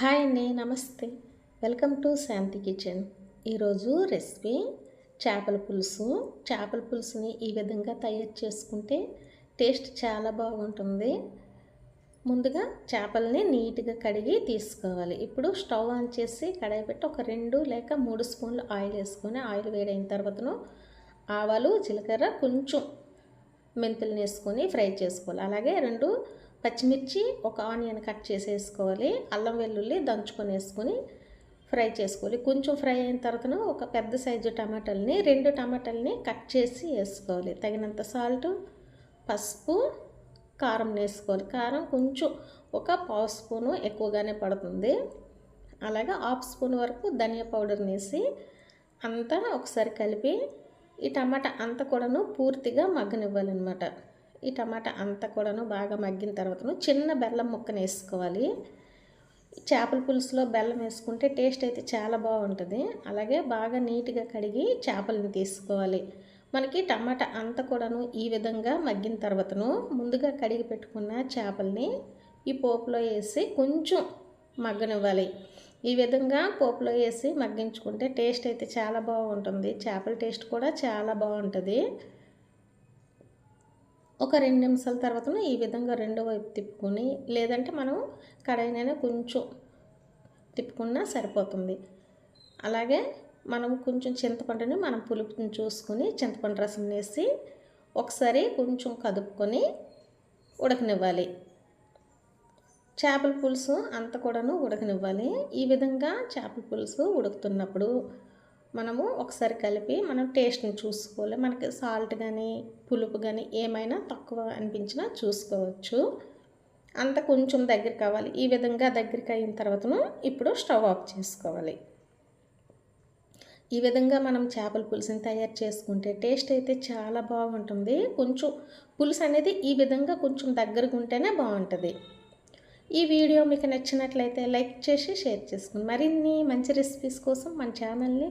Hi అండి నమస్తే. Welcome to Shanti kitchen. ఈరోజు రెసిపీ చేపల పులుసు. చేపల పులుసుని ఈ విధంగా తయారు చేసుకుంటే టేస్ట్ చాలా బాగుంటుంది. ముందుగా చేపల్ని నీట్గా కడిగి తీసుకోవాలి. ఇప్పుడు స్టవ్ ఆన్ చేసి కడాయి పెట్టి ఒక రెండు లేక మూడు స్పూన్లు ఆయిల్ వేసుకొని ఆయిల్ వేడైన తర్వాతను ఆవాలు జీలకర్ర కొంచెం మెంతులను వేసుకొని ఫ్రై చేసుకోవాలి. అలాగే రెండు పచ్చిమిర్చి ఒక ఆనియన్ కట్ చేసి వేసుకోవాలి అల్లం వెల్లుల్లి దంచుకొని వేసుకొని ఫ్రై చేసుకోవాలి. కొంచెం ఫ్రై అయిన తర్వాత ఒక పెద్ద సైజు టమాటాలని రెండు టమాటాలని కట్ చేసి వేసుకోవాలి. తగినంత సాల్ట్ పసుపు కారం వేసుకోవాలి. కారం కొంచెం ఒక పావు స్పూను ఎక్కువగానే పడుతుంది. అలాగే హాఫ్ స్పూన్ వరకు ధనియా పౌడర్ని వేసి అంతా ఒకసారి కలిపి ఈ టమాటా అంతా కూడాను పూర్తిగా మగ్గనివ్వాలన్నమాట. ఈ టమాటా అంతా కూడాను బాగా మగ్గిన తర్వాతను చిన్న బెల్లం ముక్కను వేసుకోవాలి. చేపల పులుసులో బెల్లం వేసుకుంటే టేస్ట్ అయితే చాలా బాగుంటుంది. అలాగే బాగా నీట్గా కడిగి చేపలను తీసుకోవాలి. మనకి టమాటా అంతా కూడాను ఈ విధంగా మగ్గిన తర్వాతను ముందుగా కడిగి పెట్టుకున్న చేపల్ని ఈ పోపులో వేసి కొంచెం మగ్గనివ్వాలి. ఈ విధంగా పోపులో వేసి మగ్గించుకుంటే టేస్ట్ అయితే చాలా బాగుంటుంది. చేపల టేస్ట్ కూడా చాలా బాగుంటుంది. ఒక రెండు నిమిషాల తర్వాత ఈ విధంగా రెండో వైపు తిప్పుకొని లేదంటే మనం కడాయినైనా కొంచెం తిప్పుకున్నా సరిపోతుంది. అలాగే మనం కొంచెం చింతపండుని మనం పులుపుని చూసుకొని చింతపండు రసం వేసి ఒకసారి కొంచెం కదుపుకొని ఉడకనివ్వాలి. చేపల పులుసు అంత కూడాను ఉడకనివ్వాలి. ఈ విధంగా చేపల పులుసు ఉడుకుతున్నప్పుడు మనము ఒకసారి కలిపి మనం టేస్ట్ని చూసుకోవాలి. మనకి సాల్ట్ కానీ పులుపు కానీ ఏమైనా తక్కువ అనిపించినా చూసుకోవచ్చు. అంత కొంచెం దగ్గర కావాలి. ఈ విధంగా దగ్గరికి అయిన తర్వాతను ఇప్పుడు స్టవ్ ఆఫ్ చేసుకోవాలి. ఈ విధంగా మనం చేపల పులుసుని తయారు చేసుకుంటే టేస్ట్ అయితే చాలా బాగుంటుంది. కొంచెం పులుసు అనేది ఈ విధంగా కొంచెం దగ్గరగా ఉంటేనే బాగుంటుంది. ఈ వీడియో మీకు నచ్చినట్లయితే లైక్ చేసి షేర్ చేసుకోండి మరిన్ని మంచి రెసిపీస్ కోసం మన ఛానల్ని